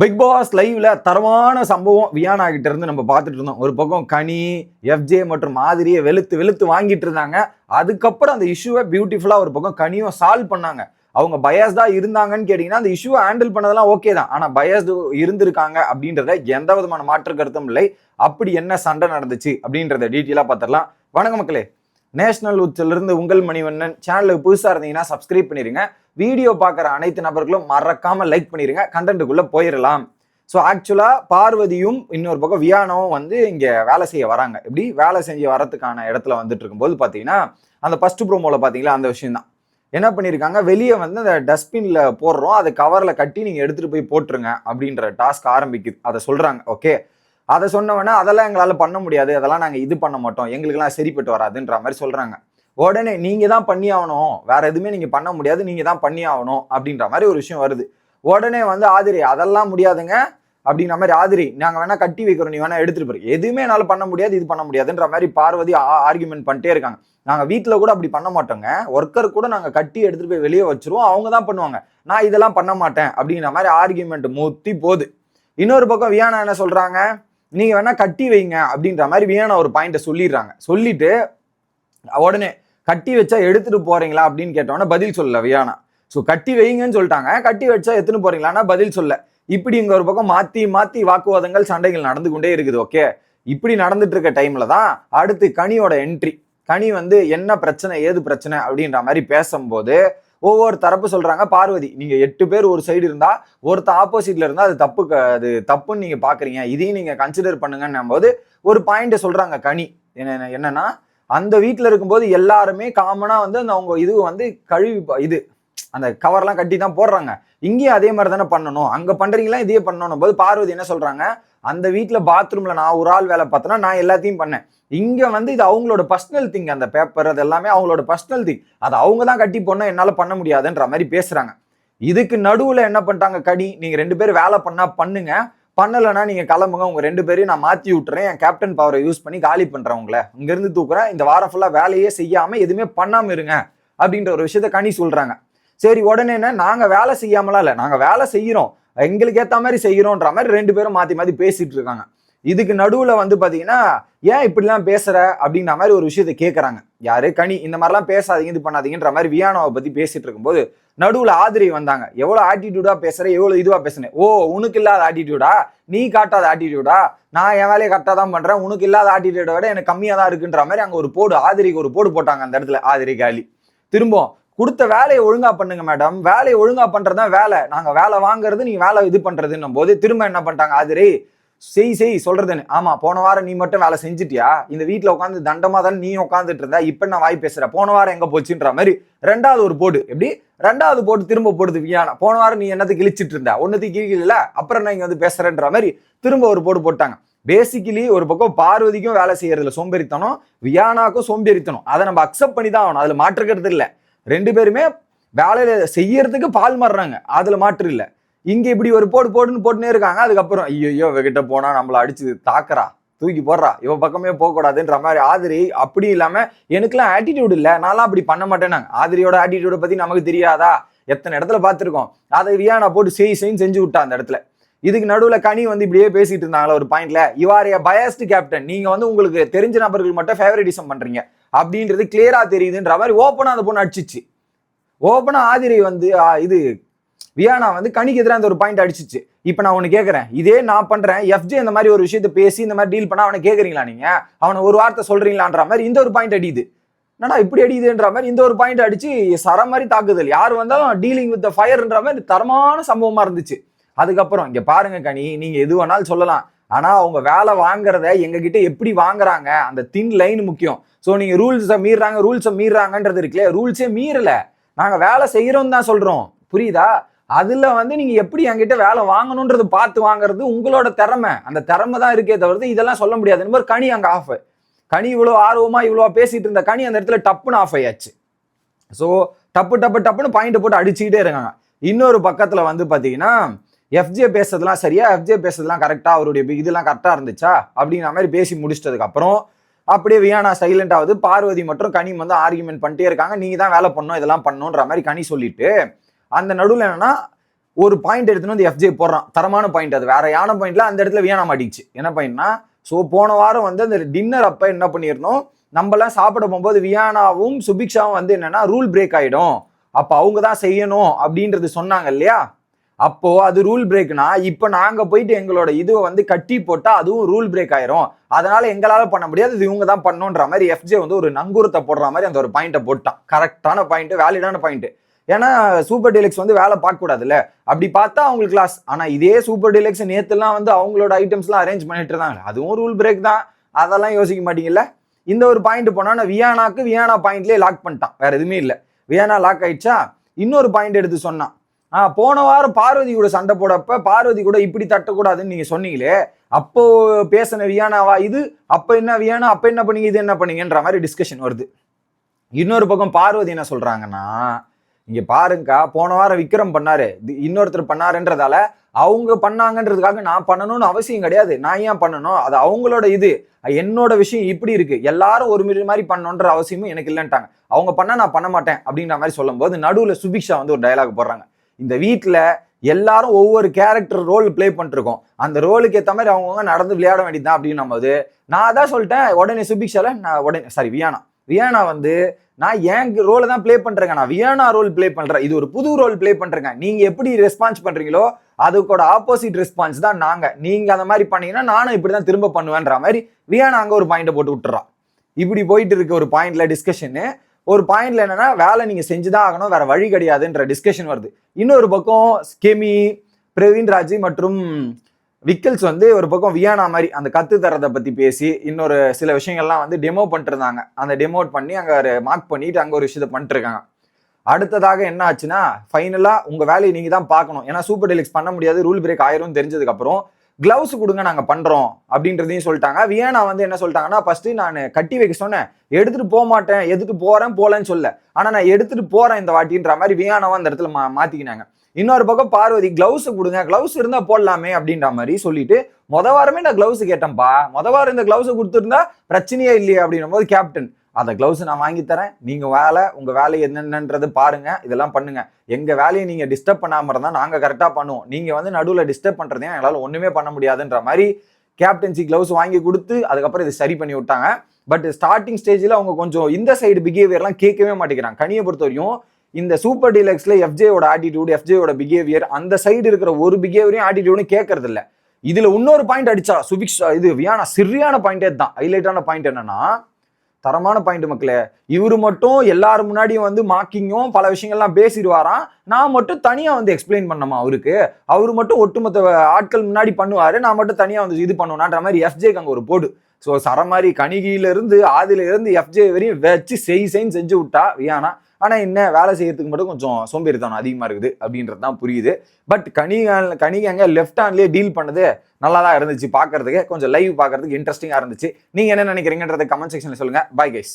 Big pass லைவ்ல தரமான சம்பவம் வியானா கிட்ட இருந்து நம்ம பார்த்துட்டு இருந்தோம். ஒரு பக்கம் கனி எஃப்ஜே மற்றும் மாதிரியை வெளுத்து வெளுத்து வாங்கிட்டு இருந்தாங்க. அதுக்கப்புறம் அந்த இஷ்யூவை பியூட்டிஃபுல்லா ஒரு பக்கம் கனியும் சால்வ் பண்ணாங்க. அவங்க பயஸ்டா இருந்தாங்கன்னு கேட்டீங்கன்னா அந்த இஷ்யூவை ஹேண்டில் பண்ணதெல்லாம் ஓகே தான். ஆனா பயஸ்டு இருந்திருக்காங்க அப்படின்றத எந்த விதமான மாற்று கருத்தும் இல்லை. அப்படி என்ன சண்டை நடந்துச்சு அப்படின்றத டீட்டெயிலா பார்த்துடலாம். வணக்க மக்களே. நேஷனல் உச்சிலிருந்து உங்கள் மணிவண்ணன் சேனலுக்கு புதுசாக இருந்தீங்கன்னா சப்ஸ்கிரைப் பண்ணிடுங்க வீடியோ பார்க்குற அனைத்து நபர்களும் மறக்காமல் லைக் பண்ணிடுங்க கண்டென்ட்டுக்குள்ளே போயிடலாம் ஸோ ஆக்சுவலாக பார்வதியும் இன்னொரு பக்கம் வியானாவும் வந்து இங்கே வேலை செய்ய வராங்க. இப்படி வேலை செஞ்சு வரதுக்கான இடத்துல வந்துட்டு இருக்கும்போது பார்த்தீங்கன்னா அந்த ஃபஸ்ட்டு ப்ரோமோவில் பார்த்தீங்களா அந்த விஷயம் தான் என்ன பண்ணியிருக்காங்க வெளியே வந்து அந்த டஸ்ட்பினில் போடுறோம். அதை கவரில் கட்டி நீங்கள் எடுத்துகிட்டு போய் போட்டுருங்க அப்படின்ற டாஸ்க் ஆரம்பிக்குது. அதை சொல்கிறாங்க ஓகே அதை சொன்னவொடனே அதெல்லாம் எங்களால் பண்ண முடியாது. அதெல்லாம் நாங்கள் இது பண்ண மாட்டோம். எங்களுக்கெல்லாம் சரிப்பட்டு வராதுன்ற மாதிரி சொல்கிறாங்க உடனே நீங்கள் தான் பண்ணி ஆகணும். வேறு எதுவுமே நீங்கள் பண்ண முடியாது. நீங்கள் தான் பண்ணி ஆகணும் அப்படின்ற மாதிரி ஒரு விஷயம் வருது. உடனே வந்து ஆதிரி அதெல்லாம் முடியாதுங்க. அப்படின்ற மாதிரி ஆதிரி நாங்கள் வேணா கட்டி வைக்கிறோம். நீ வேணா எடுத்துட்டு போய் எதுவுமே என்னால் பண்ண முடியாது இது பண்ண முடியாதுன்ற மாதிரி பார்வதி ஆர்குமெண்ட் பண்ணிட்டே இருக்காங்க. நாங்கள் வீட்டில் கூட அப்படி பண்ண மாட்டோங்க. ஒர்க்கர் கூட நாங்கள் கட்டி எடுத்துகிட்டு போய் வெளியே வச்சிருவோம். அவங்க தான் பண்ணுவாங்க. நான் இதெல்லாம் பண்ண மாட்டேன் அப்படிங்கிற மாதிரி ஆர்குமெண்ட் மூத்தி போகுது. இன்னொரு பக்கம் வியானா என்ன சொல்கிறாங்க நீங்கள் வேணால் கட்டி வைங்க அப்படின்ற மாதிரி வியானா ஒரு பாயிண்ட்டை சொல்லிடுறாங்க. சொல்லிட்டு உடனே கட்டி வச்சா எடுத்துட்டு போறீங்களா? அப்படின்னு கேட்டோன்னே பதில் சொல்லல வியானா ஸோ கட்டி வைங்கன்னு சொல்லிட்டாங்க. கட்டி வச்சா எடுத்துன்னு போறீங்களான்னா பதில் சொல்ல இப்படி இங்க ஒரு பக்கம் மாத்தி மாத்தி வாக்குவாதங்கள் சண்டைகள் நடந்து கொண்டே இருக்குது. ஓகே? இப்படி நடந்துட்டு இருக்க டைம்ல தான் அடுத்து கனியோட என்ட்ரி கனி வந்து என்ன பிரச்சனை ஏது பிரச்சனை அப்படின்ற மாதிரி பேசும்போது ஒவ்வொரு தரப்பு சொல்றாங்க பார்வதி நீங்க எட்டு பேர் ஒரு சைடு இருந்தா ஒருத்த ஆப்போசிட்ல இருந்தா அது தப்பு அது தப்புன்னு நீங்க பாக்குறீங்க. இதையும் நீங்க கன்சிடர் பண்ணுங்கன்னும் போது ஒரு பாயிண்ட் சொல்றாங்க கனி. என்ன என்னன்னா அந்த வீட்டில் இருக்கும்போது எல்லாருமே காமனா வந்து அந்த அவங்க இது வந்து கழுவி ப- இது அந்த கவர்லாம் கட்டி தான் போடுறாங்க. இங்கேயும் அதே மாதிரி தானே பண்ணணும். அங்கே பண்ணுறீங்களா இதே பண்ணணும் போது பார்வதி என்ன சொல்றாங்க அந்த வீட்டில் பாத்ரூமில் நான் ஒரு ஆள் வேலை பார்த்தேன்னா நான் எல்லாத்தையும் பண்ணேன். இங்கே வந்து இது அவங்களோட பர்சனல் திங் அந்த பேப்பர் அது எல்லாமே அவங்களோட பர்சனல் திங் அது அவங்க தான் கட்டி போனால் என்னால் பண்ண முடியாதுன்ற மாதிரி பேசுகிறாங்க இதுக்கு நடுவில் என்ன பண்ணிட்டாங்க கடி நீங்கள் ரெண்டு பேரும் வேலை பண்ணால் பண்ணுங்க. பண்ணலைன்னா நீங்கள் கிளம்புங்க உங்கள் ரெண்டு பேரையும் நான் மாற்றி விட்டுறேன். என் கேப்டன் பவரை யூஸ் பண்ணி காலி பண்ணுறேன் உங்களை. இங்கேருந்து தூக்குறேன் இந்த வாரம் ஃபுல்லாக வேலையே செய்யாமல் எதுவுமே பண்ணாமல் இருங்க அப்படின்ற ஒரு விஷயத்த கனி சொல்கிறாங்க சரி உடனே என்ன? நாங்கள் வேலை செய்யாமலாம் இல்லை. நாங்கள் வேலை செய்கிறோம் எங்களுக்கு ஏத்த மாதிரி செய்கிறோன்ற மாதிரி ரெண்டு பேரும் மாத்தி மாத்தி பேசிட்டு இருக்காங்க. இதுக்கு நடுவுல வந்து பாத்தீங்கன்னா ஏன் இப்படிலாம் பேசுற? அப்படின்ற மாதிரி ஒரு விஷயத்த கேட்குறாங்க யாரு? கனி. இந்த மாதிரிலாம் பேசாதீங்க இது பண்ணாதீங்கன்ற மாதிரி வியானாவை பத்தி பேசிட்டு இருக்கும்போது நடுவுல ஆதிரி வந்தாங்க. எவ்வளவு ஆட்டிடியூடா பேசுற? எவ்வளவு இதுவா பேசுனேன் ஓ உனக்கு இல்லாத ஆட்டிடியூடா நீ காட்டாத ஆட்டிடியூடா நான் என் வேலையை கரெக்டாக தான் பண்றேன். உனக்கு இல்லாத ஆட்டிடியூட விட எனக்கு கம்மியா தான் இருக்குன்ற மாதிரி அங்க ஒரு போடு ஆதிரிக்கு ஒரு போடு போட்டாங்க அந்த இடத்துல ஆதிரி காலி. திரும்பவும் கொடுத்த வேலையை ஒழுங்கா பண்ணுங்க மேடம் வேலையை ஒழுங்கா பண்றதுதான் வேலை. நாங்க வேலை வாங்குறது நீங்க வேலை இது பண்றதுன்னும் போது திரும்ப என்ன பண்ணிட்டாங்க? ஆதிரி செய் செய் சொல்றதுன்னு. ஆமா போன வாரம் நீ மட்டும் வேலை செஞ்சுட்டியா? இந்த வீட்டுல உட்காந்து தண்டமா தானே நீ உட்காந்துட்டு இருந்த? இப்ப நான் வாய் பேசுற? போன வாரம் எங்க போச்சுன்ற மாதிரி ரெண்டாவது ஒரு போடு. எப்படி? ரெண்டாவது போட்டு திரும்ப போடுது வியானா. போன வாரம் நீ என்னத்துக்கு கிழிச்சிட்டு இருந்த? ஒன்னத்துக்கு கிழிக்கல அப்புறம் நான் இங்க வந்து பேசுறேன்ற மாதிரி திரும்ப ஒரு போடு போட்டாங்க. பேசிக்கலி ஒரு பக்கம் பார்வதிக்கும் வேலை செய்யறதுல சோம்பேறித்தனம் வியானாக்கும் சோம்பேறித்தனம். அதை நம்ம அக்செப்ட் பண்ணி தான் ஆகணும். அதுல மாற்றுக்கிறது இல்லை. ரெண்டு பேருமே வேலையில செய்யறதுக்கு பால் மாறுறாங்க அதுல மாற்று இல்ல. இங்க இப்படி ஒரு போடு போடுன்னு போட்டுனே இருக்காங்க. அதுக்கப்புறம் ஐயோ இவகிட்ட போனா நம்மள அடிச்சு தாக்குறா தூக்கி போடுறா இவ பக்கமே போகக்கூடாதுன்ற மாதிரி ஆதிரி அப்படி இல்லாம எனக்குலாம் ஆட்டிடியூட் இல்ல. நான்லாம் அப்படி பண்ண மாட்டேனாங்க ஆதிரியோட ஆட்டிடியூட பத்தி நமக்கு தெரியாதா? எத்தனை இடத்துல பார்த்துருக்கோம். அதை வியானா போட்டு செய் செய்ன்னு செஞ்சு விட்டா அந்த இடத்துல. இதுக்கு நடுவுல கனி வந்து இப்படியே பேசிட்டு இருந்தாங்களா ஒரு பாயிண்ட்ல யுவாரிய பயஸ்ட் கேப்டன் நீங்க வந்து உங்களுக்கு தெரிஞ்ச நபர்கள் மட்டும் ஃபேவரட்டிசம் பண்றீங்க. அப்படின்றது கிளியரா தெரியுதுன்ற மாதிரி ஓப்பனா அந்த பொண்ணு அடிச்சிச்சு. ஓப்பனா ஆதிரை வந்து இது வியானா வந்து கனிக்கு எதிராக அந்த ஒரு பாயிண்ட் அடிச்சிச்சு. இப்போ நான் ஒன்று கேட்குறேன் இதே நான் பண்றேன். எஃப்ஜே இந்த மாதிரி ஒரு விஷயத்தை பேசி இந்த மாதிரி டீல் பண்ணா அவனை கேட்குறீங்களா நீங்க? அவனை ஒரு வார்த்தை சொல்றீங்களான்ற மாதிரி இந்த ஒரு பாயிண்ட் அடியுது. என்னடா இப்படி அடியுதுன்ற மாதிரி இந்த ஒரு பாயிண்ட் அடிச்சு சர மாதிரி தாக்குதல். யார் வந்தாலும் டீலிங் வித் ஃபயர்ன்ற மாதிரி தரமான சம்பவமா இருந்துச்சு. அதுக்கப்புறம் இங்க பாருங்க கனி நீங்க எது வேணாலும் சொல்லலாம். ஆனால் அவங்க வேலை வாங்குறத எங்ககிட்ட எப்படி வாங்குறாங்க? அந்த தின் லைன் முக்கியம். ஸோ நீங்கள் ரூல்ஸை மீறாங்க ரூல்ஸை மீறாங்கன்றது இருக்குல்ல? ரூல்ஸே மீறலை. நாங்கள் வேலை செய்கிறோம் தான் சொல்கிறோம் புரியுதா? அதில் வந்து நீங்கள் எப்படி என்கிட்ட வேலை வாங்கணுன்றது பார்த்து வாங்குறது உங்களோட திறமை. அந்த திறமை தான் இருக்கே தவிர்த்து இதெல்லாம் சொல்ல முடியாது. மாதிரி கனி அங்கே ஆஃப் கனி இவ்வளோ ஆர்வமாக இவ்வளோ பேசிட்டு இருந்த கனி அந்த இடத்துல டப்புன்னு ஆஃப் ஆயாச்சு. ஸோ டப்பு டப்பு டப்புன்னு பாயிண்ட் போட்டு அடிச்சுக்கிட்டே இருக்காங்க. இன்னொரு பக்கத்தில் வந்து பார்த்தீங்கன்னா எஃப்ஜே பேசுறதுலாம் சரியா? எஃப்ஜே பேசுறதுலாம் கரெக்டாக அவருடைய இதெல்லாம் கரெக்டாக இருந்துச்சா? அப்படிங்கிற மாதிரி பேசி முடிச்சிட்டதுக்கப்புறம் அப்படியே வியானா சைலண்ட் ஆகுது பார்வதி மற்றும் கனி வந்து ஆர்குமெண்ட் பண்ணிட்டே இருக்காங்க. நீங்கள் தான் வேலை பண்ணணும் இதெல்லாம் பண்ணணுன்ற மாதிரி கனி சொல்லிட்டு அந்த நடுவில் என்னன்னா ஒரு பாயிண்ட் எடுத்துன்னு வந்து எஃப்ஜே போடுறான். தரமான பாயிண்ட் அது. வேற யான பாயிண்ட்ல அந்த இடத்துல வியானா மாட்டிச்சு என்ன பாயிண்ட்னா ஸோ போன வாரம் வந்து அந்த டின்னர் அப்போ என்ன பண்ணியிருந்தோம்? நம்மலாம் சாப்பிட போகும்போது வியானாவும் சுபிக்ஷாவும் வந்து என்னன்னா ரூல் பிரேக் ஆகிடும் அப்போ அவங்க தான் செய்யணும் அப்படின்றது சொன்னாங்க இல்லையா? அப்போ அது ரூல் பிரேக்னா இப்போ நாங்க போயிட்டு எங்களோட இதுவை வந்து கட்டி போட்டா அதுவும் ரூல் பிரேக் ஆயிரும். அதனால எங்களால பண்ண முடியாது இது இவங்க தான் பண்ணுன்ற மாதிரி எஃப்ஜே வந்து ஒரு நங்கூரத்தை போடுற மாதிரி அந்த ஒரு பாயிண்ட்டை போட்டான். கரெக்டான பாயிண்ட் வேலிடான பாயிண்ட் ஏன்னா சூப்பர் டீலக்ஸ் வந்து வேலை பார்க்க கூடாதுல்ல அப்படி பார்த்தா அவங்களுக்கு லாஸ் ஆனா இதே சூப்பர் டீலக்ஸ் நேத்துலாம் வந்து அவங்களோட ஐட்டம்ஸ்லாம் அரேஞ்ச் பண்ணிட்டு இருந்தாங்க. அதுவும் ரூல் பிரேக் தான். அதெல்லாம் யோசிக்க மாட்டீங்கல்ல? இந்த ஒரு பாயிண்ட் போனா வியானாக்கு வியானா பாயிண்ட்லயே லாக் பண்ணிட்டான். வேற எதுவுமே இல்லை. வியானா லாக் ஆயிடுச்சா? இன்னொரு பாயிண்ட் எடுத்து சொன்னான். போன வாரம் பார்வதி கூட சண்டை போடப்ப பார்வதி கூட இப்படி தட்டக்கூடாதுன்னு நீங்க சொன்னீங்களே அப்போ பேசின வியானாவா இது? அப்ப என்ன வியானா? அப்ப என்ன பண்ணீங்க? இது என்ன பண்ணீங்கன்ற மாதிரி டிஸ்கஷன் வருது. இன்னொரு பக்கம் பார்வதி என்ன சொல்றாங்கன்னா இங்க பாருங்கக்கா போன வாரம் விக்ரம் பண்ணாரு. இன்னொருத்தர் பண்ணாருன்றதால அவங்க பண்ணாங்கன்றதுக்காக நான் பண்ணணும்னு அவசியம் கிடையாது. நான் ஏன் பண்ணணும்? அது அவங்களோட இது. என்னோட விஷயம் இப்படி இருக்கு. எல்லாரும் ஒரு மாதிரி மாதிரி பண்ணணுன்ற அவசியமும் எனக்கு இல்லைன்ட்டாங்க. அவங்க பண்ணா நான் பண்ண மாட்டேன் அப்படின்ற மாதிரி சொல்லும்போது நடுவுல சுபிக்ஷா வந்து ஒரு டயலாக் போடுறாங்க. இந்த வீட்டில் எல்லாரும் ஒவ்வொரு கேரக்டர் ரோல் ப்ளே பண்ணிருக்கோம். அந்த ரோலுக்கு ஏற்ற மாதிரி அவங்கவுங்க நடந்து விளையாட வேண்டியதுதான் அப்படின்னும் போது நான் அதான் சொல்லிட்டேன் உடனே சுபிக்ஷால நான் உடனே சாரி வியானா. வியானா வந்து நான் என் ரோலை தான் ப்ளே பண்ணுறேங்க நான் வியானா ரோல் ப்ளே பண்ணுறேன் இது ஒரு புது ரோல் ப்ளே பண்ணுறேங்க நீங்கள் எப்படி ரெஸ்பான்ஸ் பண்ணுறீங்களோ அதுக்கோட ஆப்போசிட் ரெஸ்பான்ஸ் தான் நாங்கள் நீங்கள் அந்த மாதிரி பண்ணீங்கன்னா நானும் இப்படி தான் திரும்ப பண்ணுவேன்ற மாதிரி வியானா அங்கே ஒரு பாயிண்ட்டை போட்டு விட்டுறான். இப்படி போயிட்டு இருக்க ஒரு பாயிண்ட்ல டிஸ்கஷனு ஒரு பாயிண்ட்ல என்னன்னா வேலை நீங்க செஞ்சுதான் ஆகணும் வேற வழி கிடையாதுன்ற டிஸ்கஷன் வருது. இன்னொரு பக்கம் ஸ்கெமி பிரவீன்ராஜ் மற்றும் விக்கல்ஸ் வந்து ஒரு பக்கம் வியானா மாதிரி அந்த கத்து தரதை பத்தி பேசி இன்னொரு சில விஷயங்கள்லாம் வந்து டெமோ பண்ணிட்டு இருந்தாங்க அந்த டெமோட் பண்ணி அங்க மார்க் பண்ணிட்டு அங்க ஒரு விஷயத்த பண்ணிட்டு இருக்காங்க அடுத்ததாக என்ன ஆச்சுன்னா ஃபைனலா உங்க வேலையை நீங்க தான் பார்க்கணும். ஏன்னா சூப்பர் டெலிக்ஸ் பண்ண முடியாது ரூல் பிரேக் ஆயிரும் தெரிஞ்சதுக்கு அப்புறம் கிளவுஸ் கொடுங்க நாங்கள் பண்ணுறோம் அப்படின்றதையும் சொல்லிட்டாங்க. வியானா வந்து என்ன சொல்லிட்டாங்கன்னா ஃபஸ்ட்டு நான் கட்டி வைக்க சொன்னேன். எடுத்துகிட்டு போக மாட்டேன். எதுக்கு போகிறேன் போகலன்னு சொல்ல ஆனால் நான் எடுத்துகிட்டு போகிறேன் இந்த வாட்டின்ற மாதிரி வியானாவை அந்த இடத்துல மா மாற்றிக்கினாங்க இன்னொரு பக்கம் பார்வதி கிளவுஸ் கொடுங்க. கிளவுஸ் இருந்தால் போடலாமே அப்படின்ற மாதிரி சொல்லிட்டு மொத வாரமே நான் கிளவுஸ் கேட்டேன்ப்பா மொத வாரம் இந்த கிளவுஸ் கொடுத்துருந்தா பிரச்சனையே இல்லையே அப்படின்னும் போது கேப்டன் அந்த க்ளவுஸ் நான் வாங்கி தரேன். நீங்க வேலை உங்க வேலை என்னென்னன்றது பாருங்க. இதெல்லாம் பண்ணுங்க. எங்க வேலையை நீங்க டிஸ்டர்ப் பண்ணாம இருந்தா நாங்க கரெக்டா பண்ணுவோம். நீங்க வந்து நடுவில் டிஸ்டர்ப் பண்றதையும் எங்களால் ஒண்ணுமே பண்ண முடியாதுன்ற மாதிரி கேப்டன்சி க்ளவுஸ் வாங்கி கொடுத்து அதுக்கப்புறம் இதை சரி பண்ணி விட்டாங்க. பட் ஸ்டார்டிங் ஸ்டேஜில் அவங்க கொஞ்சம் இந்த சைடு பிஹேவியர்லாம் கேட்கவே மாட்டேங்கிறாங்க. கனியை பொறுத்த வரையும் இந்த சூப்பர் டீலக்ஸில் எஃப்ஜேயோட ஆட்டிடியூட் எஃப்ஜேயோட பிஹேவியர் அந்த சைடு இருக்கிற ஒரு பிஹேவியரையும் ஆட்டிடியூடும் கேட்கறது இல்லை. இதில் இன்னொரு பாயிண்ட் அடிச்சா சுபிக்ஷா இது வியானா சரியான பாயிண்டே தான் ஹைலைட்டான பாயிண்ட் என்னன்னா தரமான பாயிண்ட் மக்களே. இவரு மட்டும் எல்லாரும் முன்னாடியும் வந்து மாக்கிங்கும் பல விஷயங்கள்லாம் பேசிடுவாராம். நான் மட்டும் தனியா வந்து எக்ஸ்பிளைன் பண்ணமா அவருக்கு? அவர் மட்டும் ஒட்டுமொத்த ஆட்கள் முன்னாடி பண்ணுவாரு நான் மட்டும் தனியா வந்து இது பண்ணுவேனான்ற மாதிரி எஃப்ஜேக்கு அங்கே ஒரு போடு. ஸோ சரமாரி கணிகியில ஆதிலிருந்து எஃப்ஜே வரையும் வச்சு செய் செய்ன்னு செஞ்சு விட்டா வியானா. ஆனால் என்ன வேலை செய்யறதுக்கு மட்டும் கொஞ்சம் சோம்பேறித்தனம் அதிகமாக இருக்குது அப்படின்றது தான் புரியுது. பட் கணிகான் கணிகாங்க லெஃப்ட் ஹேண்ட்லேயே டீல் பண்ணது நல்லா தான் இருந்துச்சு பார்க்கறதுக்கு கொஞ்சம் லைவ் பார்க்கறதுக்கு இன்ட்ரெஸ்டிங்காக இருந்துச்சு. நீங்கள் என்ன நினைக்கிறீங்கன்றத கமெண்ட் செக்ஷனில் சொல்லுங்கள் பை கைஸ்